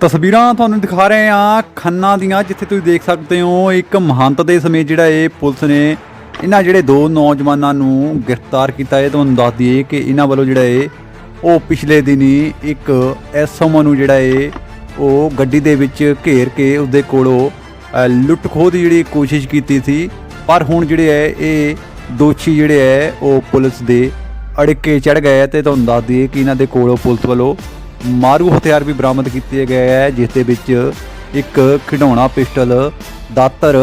ਤਸਵੀਰਾਂ ਤੁਹਾਨੂੰ ਦਿਖਾ ਰਹੇ ਹਾਂ ਖੰਨਾ ਦੀਆਂ, ਜਿੱਥੇ ਤੁਸੀਂ ਦੇਖ ਸਕਦੇ ਹੋ ਇੱਕ ਮਹੰਤ ਦੇ ਸਮੇਂ ਜਿਹੜਾ ਇਹ ਪੁਲਿਸ ਨੇ ਇਹਨਾਂ ਜਿਹੜੇ ਦੋ ਨੌਜਵਾਨਾਂ ਨੂੰ ਗ੍ਰਿਫਤਾਰ ਕੀਤਾ। ਹੈ ਤੁਹਾਨੂੰ ਦੱਸ ਦਈਏ ਕਿ ਇਹਨਾਂ ਵੱਲੋਂ ਜਿਹੜਾ ਇਹ, ਉਹ ਪਿਛਲੇ ਦਿਨੀ ਇੱਕ ਐਸਐਮ ਨੂੰ ਜਿਹੜਾ ਇਹ, ਉਹ ਗੱਡੀ ਦੇ ਵਿੱਚ ਘੇਰ ਕੇ ਉਹਦੇ ਕੋਲੋਂ ਲੁੱਟ ਖੋਹ ਦੀ ਜਿਹੜੀ ਕੋਸ਼ਿਸ਼ ਕੀਤੀ ਸੀ। ਪਰ ਹੁਣ ਜਿਹੜੇ ਹੈ, ਇਹ ਦੋਸ਼ੀ ਜਿਹੜੇ ਹੈ, ਉਹ ਪੁਲਿਸ ਦੇ ਅੜਕੇ ਚੜ ਗਏ ਹੈ ਤੇ ਤੁਹਾਨੂੰ ਦੱਸ ਦਈਏ ਕਿ ਇਹਨਾਂ ਦੇ ਕੋਲੋਂ ਪੁਲਿਸ ਵੱਲੋਂ ਮਾਰੂ ਹਥਿਆਰ ਵੀ ਬਰਾਮਦ ਕੀਤੇ ਗਏ ਹੈ ਜਿਸ ਦੇ ਵਿੱਚ ਇੱਕ ਖਿਡੌਣਾ ਪਿਸਟਲ ਦਾਤਰ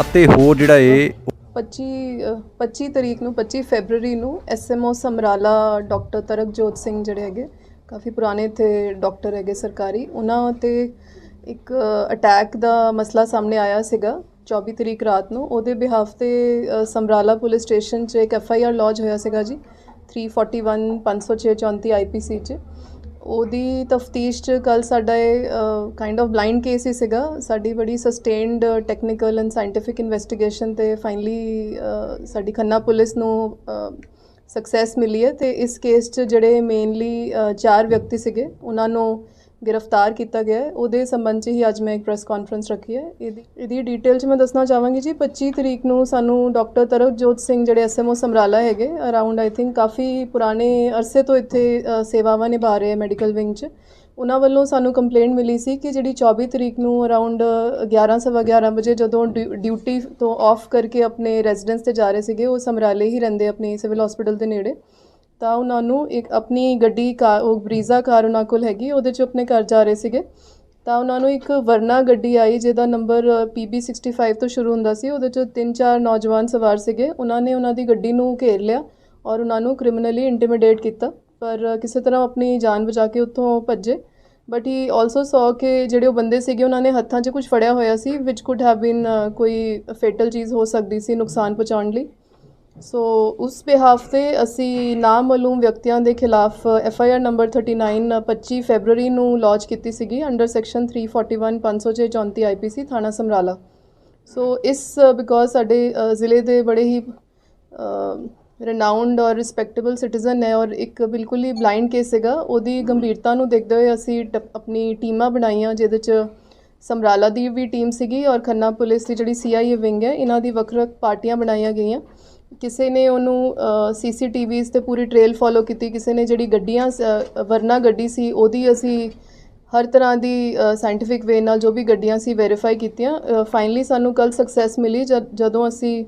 ਅਤੇ ਹੋਰ ਜਿਹੜਾ ਇਹ 25 ਅ, 25 ਤਰੀਕ ਨੂੰ 25 ਫੈਬਰੂਰੀ ਨੂੰ ਐਸਐਮਓ ਸਮਰਾਲਾ ਡਾਕਟਰ ਤਰਕਜੋਤ ਸਿੰਘ ਜਿਹੜੇ ਹੈਗੇ ਕਾਫੀ ਪੁਰਾਣੇ ਇੱਥੇ ਡਾਕਟਰ ਹੈਗੇ ਸਰਕਾਰੀ ਉਹਨਾਂ ਤੇ ਇੱਕ ਅਟੈਕ ਦਾ ਮਸਲਾ ਸਾਹਮਣੇ ਆਇਆ ਸੀਗਾ 24 ਤਰੀਕ ਰਾਤ ਨੂੰ। ਉਹਦੇ ਬਿਹਾਫ ਤੇ ਸਮਰਾਲਾ ਪੁਲਿਸ ਸਟੇਸ਼ਨ 'ਚ ਇੱਕ ਐਫਆਈਆਰ ਲੌਜ ਹੋਇਆ ਸੀਗਾ ਜੀ 341 506 34 ਆਈਪੀਸੀ 'ਚ। ਉਹਦੀ ਤਫਤੀਸ਼ ਚ ਕੱਲ ਸਾਡਾ ਇਹ ਕਾਈਂਡ ਆਫ ਬਲਾਈਂਡ ਕੇਸ ਹੀ ਸੀਗਾ। ਸਾਡੀ ਬੜੀ sustained technical and scientific investigation ਤੇ ਫਾਈਨਲੀ ਸਾਡੀ ਖੰਨਾ ਪੁਲਿਸ ਨੂੰ ਸਕਸੈਸ ਮਿਲੀ ਹੈ ਤੇ ਇਸ ਕੇਸ ਚ ਜਿਹੜੇ ਮੇਨਲੀ ਚਾਰ ਵਿਅਕਤੀ ਸੀਗੇ, ਉਹਨਾਂ ਨੂੰ ਗ੍ਰਿਫਤਾਰ ਕੀਤਾ ਗਿਆ ਹੈ। ਉਹਦੇ ਸੰਬੰਧ ਚ ਹੀ ਅੱਜ ਮੈਂ ਇੱਕ ਪ੍ਰੈਸ ਕਾਨਫਰੰਸ ਰੱਖੀ ਹੈ। ਇਹਦੀ ਇਹਦੀ ਡਿਟੇਲ ਚ ਮੈਂ ਦੱਸਣਾ ਚਾਹਾਂਗੀ ਜੀ 25 ਤਰੀਕ ਨੂੰ ਸਾਨੂੰ ਡਾਕਟਰ ਤਰਵਜੋਤ ਸਿੰਘ ਜਿਹੜੇ ਐਸਐਮਓ ਸਮਰਾਲਾ ਹੈਗੇ ਅਰਾਊਂਡ ਆਈ ਥਿੰਕ ਕਾਫੀ ਪੁਰਾਣੇ ਅਰਸੇ ਤੋਂ ਇੱਥੇ ਸੇਵਾਵਾਂ ਨਿਭਾ ਰਹੇ ਮੈਡੀਕਲ ਵਿੰਗ 'ਚ। ਉਹਨਾਂ ਵੱਲੋਂ ਸਾਨੂੰ ਕੰਪਲੇਂਟ ਮਿਲੀ ਸੀ ਕਿ ਜਿਹੜੀ 24 ਤਰੀਕ ਨੂੰ ਅਰਾਊਂਡ 11:11 ਵਜੇ ਜਦੋਂ ਡਿਊ- ਡਿਊਟੀ ਤੋਂ ਆਫ ਕਰਕੇ ਆਪਣੇ ਰੈਜ਼ੀਡੈਂਸ ਤੇ ਜਾ ਰਹੇ ਸੀਗੇ, ਉਹ ਸਮਰਾਲੇ ਹੀ ਰਹਿੰਦੇ ਆਪਣੇ ਸਿਵਲ ਹਸਪੀਟਲ ਦੇ ਨੇੜੇ। ਤਾਂ ਉਹਨਾਂ ਨੂੰ ਇੱਕ ਆਪਣੀ ਗੱਡੀ ਕਾਰ ਉਹ ਬਰੀਜ਼ਾ ਕਾਰ ਉਹਨਾਂ ਕੋਲ ਹੈਗੀ, ਉਹਦੇ 'ਚ ਆਪਣੇ ਘਰ ਜਾ ਰਹੇ ਸੀਗੇ। ਤਾਂ ਉਹਨਾਂ ਨੂੰ ਇੱਕ ਵਰਨਾ ਗੱਡੀ ਆਈ, ਜਿਹਦਾ ਨੰਬਰ PB65 ਤੋਂ ਸ਼ੁਰੂ ਹੁੰਦਾ ਸੀ। ਉਹਦੇ 'ਚ ਤਿੰਨ ਚਾਰ ਨੌਜਵਾਨ ਸਵਾਰ ਸੀਗੇ। ਉਹਨਾਂ ਨੇ ਉਹਨਾਂ ਦੀ ਗੱਡੀ ਨੂੰ ਘੇਰ ਲਿਆ ਔਰ ਉਹਨਾਂ ਨੂੰ ਕ੍ਰਿਮੀਨਲੀ ਇੰਟੀਮੀਡੇਟ ਕੀਤਾ। ਪਰ ਕਿਸੇ ਤਰ੍ਹਾਂ ਆਪਣੀ ਜਾਨ ਬਚਾ ਕੇ ਉੱਥੋਂ ਭੱਜੇ। ਬਟ ਹੀ ਆਲਸੋ ਸੌ ਕਿ ਜਿਹੜੇ ਉਹ ਬੰਦੇ ਸੀਗੇ, ਉਹਨਾਂ ਨੇ ਹੱਥਾਂ 'ਚ ਕੁਝ ਫੜਿਆ ਹੋਇਆ ਸੀ ਵਿਚ ਕੁਡ ਹੈਵ ਬੀਨ ਕੋਈ ਫੇਟਲ ਚੀਜ਼ ਹੋ ਸਕਦੀ ਸੀ ਨੁਕਸਾਨ ਪਹੁੰਚਾਉਣ ਲਈ। ਸੋ ਉਸ ਬਿਹਾਫ ਤੇ ਅਸੀਂ ਨਾਮਾਲੂਮ ਵਿਅਕਤੀਆਂ ਦੇ ਖਿਲਾਫ F I R number 39 25 February ਨੂੰ ਲਾਂਚ ਕੀਤੀ ਸੀਗੀ ਅੰਡਰ ਸੈਕਸ਼ਨ 341 506 34 ਆਈਪੀਸੀ ਥਾਣਾ ਸਮਰਾਲਾ। ਸੋ ਇਸ ਬਿਕੋਜ਼ ਸਾਡੇ ਜ਼ਿਲ੍ਹੇ ਦੇ ਬੜੇ ਹੀ ਰਨਾਊਂਡ ਔਰ ਰਿਸਪੈਕਟੇਬਲ ਸਿਟੀਜ਼ਨ ਹੈ ਔਰ ਇੱਕ ਬਿਲਕੁਲ ਹੀ ਬਲਾਈਂਡ ਕੇਸ ਸੀਗਾ, ਉਹਦੀ ਗੰਭੀਰਤਾ ਨੂੰ ਦੇਖਦੇ ਹੋਏ ਅਸੀਂ ਟ- ਆਪਣੀ ਟੀਮਾਂ ਬਣਾਈਆਂ, ਜਿਹਦੇ 'ਚ ਸਮਰਾਲਾ ਦੀ ਵੀ ਟੀਮ ਸੀਗੀ ਔਰ ਖੰਨਾ ਪੁਲਿਸ ਦੀ ਜਿਹੜੀ ਸੀਆਈਏ ਵਿੰਗ ਹੈ, ਇਹਨਾਂ ਦੀ ਵੱਖ-ਵੱਖ ਪਾਰਟੀਆਂ ਬਣਾਈਆਂ ਗਈਆਂ। ਕਿਸੇ ਨੇ ਉਹਨੂੰ ਸੀਸੀਟੀਵੀਜ਼ ਤੇ ਪੂਰੀ ਟ੍ਰੇਲ ਫੋਲੋ ਕੀਤੀ, ਕਿਸੇ ਨੇ ਜਿਹੜੀ ਗੱਡੀਆਂ ਸ- ਵਰਨਾ ਗੱਡੀ ਸੀ, ਉਹਦੀ ਅਸੀਂ ਹਰ ਤਰ੍ਹਾਂ ਦੀ ਸਾਇੰਟੀਫਿਕ ਵੇ ਨਾਲ ਜੋ ਵੀ ਗੱਡੀਆਂ ਸੀ ਵੈਰੀਫਾਈ ਕੀਤੀਆਂ। ਫਾਈਨਲੀ ਸਾਨੂੰ ਕੱਲ ਸਕਸੈਸ ਮਿਲੀ ਜਦ- ਜਦੋਂ ਅਸੀਂ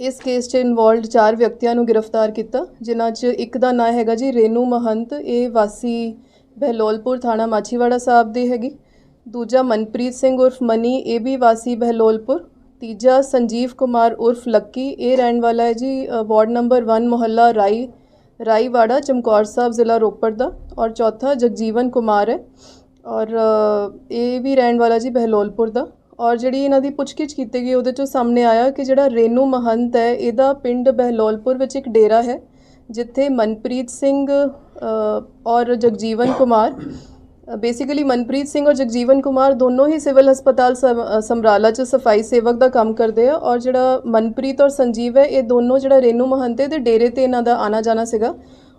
ਇਸ ਕੇਸ 'ਚ ਇਨਵੋਲਡ ਚਾਰ ਵਿਅਕਤੀਆਂ ਨੂੰ ਗ੍ਰਿਫਤਾਰ ਕੀਤਾ, ਜਿਨ੍ਹਾਂ 'ਚ ਇੱਕ ਦਾ ਨਾਂ ਹੈਗਾ ਜੀ ਰੇਨੂ ਮਹੰਤ, ਇਹ ਵਾਸੀ ਬਹਿਲੋਲਪੁਰ ਥਾਣਾ ਮਾਛੀਵਾੜਾ ਸਾਹਿਬ ਦੀ ਹੈਗੀ। ਦੂਜਾ ਮਨਪ੍ਰੀਤ ਸਿੰਘ ਉਰਫ ਮਨੀ, ਇਹ ਵੀ ਵਾਸੀ ਬਹਿਲੋਲਪੁਰ। ਤੀਜਾ ਸੰਜੀਵ ਕੁਮਾਰ ਉਰਫ ਲੱਕੀ, ਇਹ ਰਹਿਣ ਵਾਲਾ ਹੈ ਜੀ ਵਾਰਡ ਨੰਬਰ 1 ਮੁਹੱਲਾ ਰਾਈ, ਰਾਈਵਾੜਾ, ਚਮਕੌਰ ਸਾਹਿਬ, ਜ਼ਿਲ੍ਹਾ ਰੋਪੜ ਦਾ, ਔਰ ਚੌਥਾ ਜਗਜੀਵਨ ਕੁਮਾਰ ਹੈ, ਔਰ ਇਹ ਵੀ ਰਹਿਣ ਵਾਲਾ ਜੀ ਬਹਿਲੋਲਪੁਰ ਦਾ, ਔਰ ਜਿਹੜੀ ਇਹਨਾਂ ਦੀ ਪੁੱਛਗਿੱਛ ਕੀਤੀ ਗਈ, ਉਹਦੇ ਚੋਂ ਸਾਹਮਣੇ ਆਇਆ ਕਿ ਜਿਹੜਾ ਰੇਨੂ ਮਹੰਤ ਹੈ, ਇਹਦਾ ਪਿੰਡ ਬਹਿਲੋਲਪੁਰ ਵਿੱਚ ਇੱਕ ਡੇਰਾ ਹੈ, ਜਿੱਥੇ ਮਨਪ੍ਰੀਤ ਸਿੰਘ ਔਰ ਜਗਜੀਵਨ ਕੁਮਾਰ ਬੇਸਿਕਲੀ ਮਨਪ੍ਰੀਤ ਸਿੰਘ ਔਰ ਜਗਜੀਵਨ ਕੁਮਾਰ ਦੋਨੋਂ ਹੀ ਸਿਵਲ ਹਸਪਤਾਲ ਸਮ- ਸਮਰਾਲਾ 'ਚ ਸਫ਼ਾਈ ਸੇਵਕ ਦਾ ਕੰਮ ਕਰਦੇ ਆ ਔਰ ਜਿਹੜਾ ਮਨਪ੍ਰੀਤ ਔਰ ਸੰਜੀਵ ਹੈ, ਇਹ ਦੋਨੋਂ ਜਿਹੜਾ ਰੇਨੂ ਮਹੰਤੇ ਦੇ ਡੇਰੇ ਤੇ ਇਹਨਾਂ ਦਾ ਆਣਾ ਜਾਣਾ ਸੀਗਾ।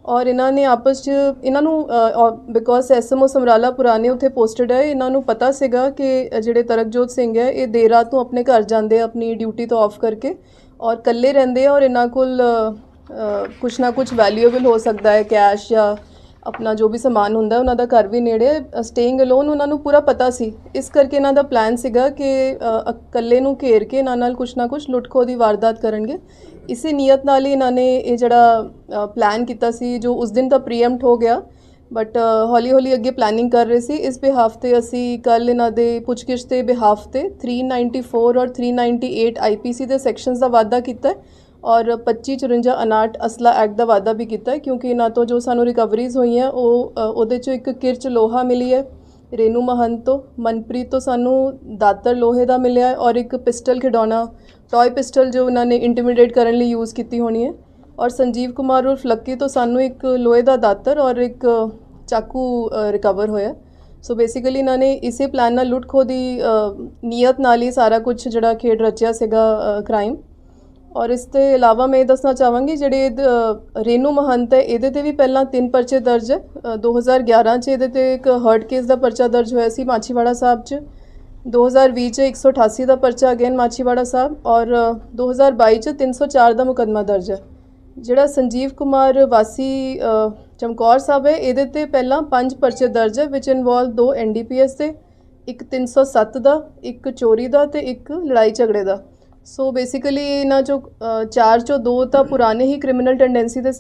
ਔਰ ਇਹਨਾਂ ਨੇ ਆਪਸ 'ਚ, ਇਹਨਾਂ ਨੂੰ ਬਿਕੋਜ਼ ਐਸਐਮਓ ਸਮਰਾਲਾ ਪੁਰਾਣੇ ਉੱਥੇ ਪੋਸਟਡ ਹੈ, ਇਹਨਾਂ ਨੂੰ ਪਤਾ ਸੀਗਾ ਕਿ ਜਿਹੜੇ ਤਰਕਜੋਤ ਸਿੰਘ ਹੈ, ਇਹ ਦੇਰ ਰਾਤ ਨੂੰ ਆਪਣੇ ਘਰ ਜਾਂਦੇ ਆਪਣੀ ਡਿਊਟੀ ਤੋਂ ਆਫ ਕਰਕੇ। ਔਰ ਇਕੱਲੇ ਰਹਿੰਦੇ ਆ ਔਰ ਇਹਨਾਂ ਕੋਲ ਕੁਛ ਨਾ ਕੁਛ ਵੈਲਿਊਏਬਲ ਹੋ ਸਕਦਾ ਹੈ ਕੈਸ਼ ਜਾਂ ਆਪਣਾ ਜੋ ਵੀ ਸਮਾਨ ਹੁੰਦਾ ਉਹਨਾਂ ਦਾ ਘਰ ਵੀ ਨੇੜੇ ਸਟੇਇੰਗ ਅਲੋਨ ਉਹਨਾਂ ਨੂੰ ਪੂਰਾ ਪਤਾ ਸੀ। ਇਸ ਕਰਕੇ ਇਹਨਾਂ ਦਾ ਪਲਾਨ ਸੀਗਾ ਕਿ ਅ, ਇਕੱਲੇ ਨੂੰ ਘੇਰ ਕੇ ਇਹਨਾਂ ਨਾਲ ਕੁਛ ਨਾ ਕੁਛ ਲੁੱਟਖੋ ਦੀ ਵਾਰਦਾਤ ਕਰਨਗੇ। ਇਸੇ ਨੀਅਤ ਨਾਲ ਹੀ ਇਹਨਾਂ ਨੇ ਇਹ ਜਿਹੜਾ ਪਲਾਨ ਕੀਤਾ ਸੀ ਜੋ ਉਸ ਦਿਨ ਤਾਂ ਪ੍ਰੀਐਮਟ ਹੋ ਗਿਆ ਬਟ ਹੌਲੀ ਹੌਲੀ ਅੱਗੇ ਪਲੈਨਿੰਗ ਕਰ ਰਹੇ ਸੀ। ਇਸ ਬਿਹਾਫ ਤੇ ਅਸੀਂ ਕੱਲ ਇਹਨਾਂ ਦੇ ਪੁੱਛਗਿੱਛ ਦੇ ਬਿਹਾਫ ਤੇ 394 ਔਰ 398 ਆਈਪੀਸੀ ਦੇ ਸੈਕਸ਼ਨਸ ਦਾ ਵਾਅਦਾ ਕੀਤਾ ਹੈ। ਔਰ 2554 ਅਨਾਟ ਅਸਲਾ ਐਕਟ ਦਾ ਵਾਅਦਾ ਵੀ ਕੀਤਾ ਕਿਉਂਕਿ ਇਹਨਾਂ ਤੋਂ ਜੋ ਸਾਨੂੰ ਰਿਕਵਰੀਜ਼ ਹੋਈਆਂ, ਉਹ ਉਹਦੇ ਚੋਂ ਇੱਕ ਕਿਰਚ ਲੋਹਾ ਮਿਲੀ ਹੈ, ਰੇਨੂ ਮਹੰਤ ਤੋਂ, ਮਨਪ੍ਰੀਤ ਤੋਂ ਸਾਨੂੰ ਦਾਤਰ ਲੋਹੇ ਦਾ ਮਿਲਿਆ ਔਰ ਇੱਕ ਪਿਸਟਲ ਖਿਡੌਣਾ, ਟੌਏ ਪਿਸਟਲ ਜੋ ਉਹਨਾਂ ਨੇ ਇੰਟੀਮੀਡੇਟ ਕਰਨ ਲਈ ਯੂਜ਼ ਕੀਤੀ ਹੋਣੀ ਹੈ, ਔਰ ਸੰਜੀਵ ਕੁਮਾਰ ਉਰਫ ਲੱਕੀ ਤੋਂ ਸਾਨੂੰ ਇੱਕ ਲੋਹੇ ਦਾ ਦਾਤਰ ਔਰ ਇੱਕ ਚਾਕੂ ਰਿਕਵਰ ਹੋਇਆ। ਸੋ ਬੇਸਿਕਲੀ ਇਹਨਾਂ ਨੇ ਇਸੇ ਪਲਾਨ ਨਾਲ ਲੁੱਟ ਖੋਹ ਦੀ ਨੀਅਤ ਨਾਲ ਹੀ ਸਾਰਾ ਕੁਝ ਜਿਹੜਾ ਖੇਡ ਰਚਿਆ ਸੀਗਾ ਕ੍ਰਾਈਮ ਔਰ ਇਸ ਤੋਂ ਇਲਾਵਾ ਮੈਂ ਇਹ ਦੱਸਣਾ ਚਾਹਾਂਗੀ ਜਿਹੜੇ ਰੇਨੂ ਮਹੰਤ ਹੈ ਇਹਦੇ ਤੇ ਵੀ ਪਹਿਲਾਂ ਤਿੰਨ ਪਰਚੇ ਦਰਜ ਹੈ। ਅ, 2011 ਚ ਇਹਦੇ ਤੇ ਇੱਕ ਹਰਟ ਕੇਸ ਦਾ ਪਰਚਾ ਦਰਜ ਹੋਇਆ ਸੀ ਮਾਛੀਵਾੜਾ ਸਾਹਿਬ ਚ। 2020 ਚ 188 ਦਾ ਪਰਚਾ ਅਗੇਨ ਮਾਛੀਵਾੜਾ ਸਾਹਿਬ ਔਰ ਅ, 2022 ਚ 304 ਦਾ ਮੁਕੱਦਮਾ ਦਰਜ ਹੈ। ਜਿਹੜਾ ਸੰਜੀਵ ਕੁਮਾਰ ਵਾਸੀ ਚਮਕੌਰ ਸਾਹਿਬ ਹੈ ਇਹਦੇ ਤੇ ਪਹਿਲਾਂ ਪੰਜ ਪਰਚੇ ਦਰਜ ਹੈ ਵਿਚ ਇਨਵੋਲਵ ਦੋ ਐਨਡੀਪੀਐਸ ਦੇ ਇੱਕ 307 ਦਾ ਇੱਕ ਚੋਰੀ ਦਾ ਤੇ ਇੱਕ ਲੜਾਈ ਝਗੜੇ ਦਾ। ਸੋ ਬੇਸਿਕਲੀ ਇਹਨਾਂ ਚੋਂ ਅ, ਚਾਰ ਚੋਂ ਦੋ ਤਾਂ ਪੁਰਾਣੇ ਹੀ ਕ੍ਰਿਮੀਨਲ ਟੈਂਡੈਂਸੀ ਦੇ ਸੀ